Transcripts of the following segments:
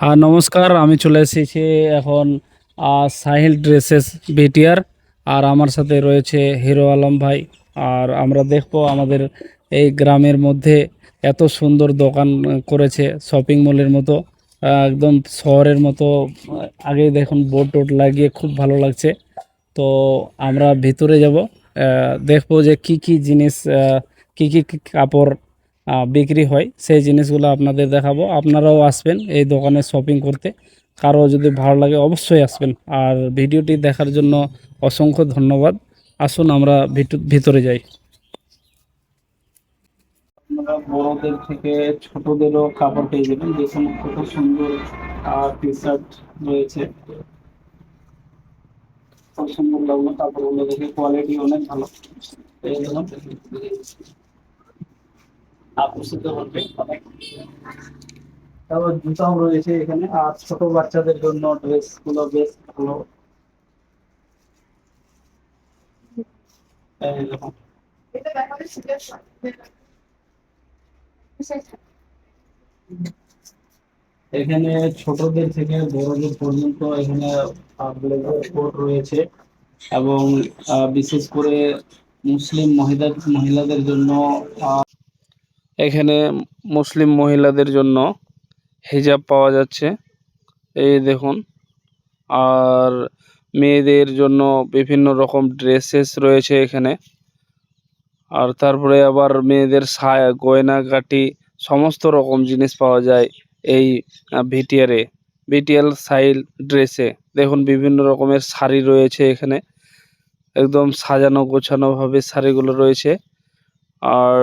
আর নমস্কার, আমি চলে এসেছি এখন সাহিল ড্রেসেস বিটিআর আর আমার সাথে রয়েছে হিরো আলম ভাই। আর আমরা দেখব আমাদের এই গ্রামের মধ্যে এত সুন্দর দোকান করেছে শপিং মলের মতো একদম শহরের মতো। আগেই দেখুন বোর্ড টোট লাগিয়ে খুব ভালো লাগছে। তো আমরা ভিতরে যাব দেখব যে কি কি জিনিস কি কি কাপড় বিক্রি হয়, সেই জিনিসগুলো আপনাদের দেখাবো। আপনারাও আসবেন এই দোকানে শপিং করতে। কারও যদি ভালো লাগে অবশ্যই আসবেন। আর ভিডিওটি দেখার জন্য অসংখ্য ধন্যবাদ। আসুন, আমরা ভিতু- ভিতরে যাই। আপনারা বড়দের থেকে ছোটদেরও কাপড় পেয়ে যাবেন। দেখুন কত সুন্দর টি শার্ট রয়েছে। খুব সুন্দর লাগল কাপড়গুলো দেখে। কোয়ালিটি অনেক ভালো। অনেক তারপর রয়েছে এখানে, আর ছোট বাচ্চাদের জন্য ড্রেসগুলো বেশ ভালো। এখানে ছোটদের থেকে বড়দের পর্যন্ত এখানে কোট রয়েছে এবং বিশেষ করে মুসলিম মহিলা মহিলাদের জন্য এখানে মুসলিম মহিলাদের জন্য হিজাব পাওয়া যাচ্ছে। এই দেখুন। আর মেয়েদের জন্য বিভিন্ন রকম ড্রেসেস রয়েছে এখানে। আর তারপরে আবার মেয়েদের সায়া গয়নাগাটি সমস্ত রকম জিনিস পাওয়া যায় এই ভিটিআরে ভিটিএল সাইল ড্রেসে দেখুন, বিভিন্ন রকমের শাড়ি রয়েছে এখানে। একদম সাজানো গোছানোভাবে শাড়িগুলো রয়েছে। আর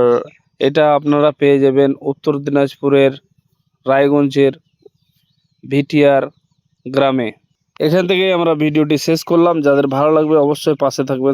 এটা আপনারা পেয়ে যাবেন উত্তর দিনাজপুরের রায়গঞ্জের ভিটিয়ার গ্রামে। এখান থেকেই আমরা ভিডিওটি শেষ করলাম। যাদের ভালো লাগবে অবশ্যই পাশে থাকবেন।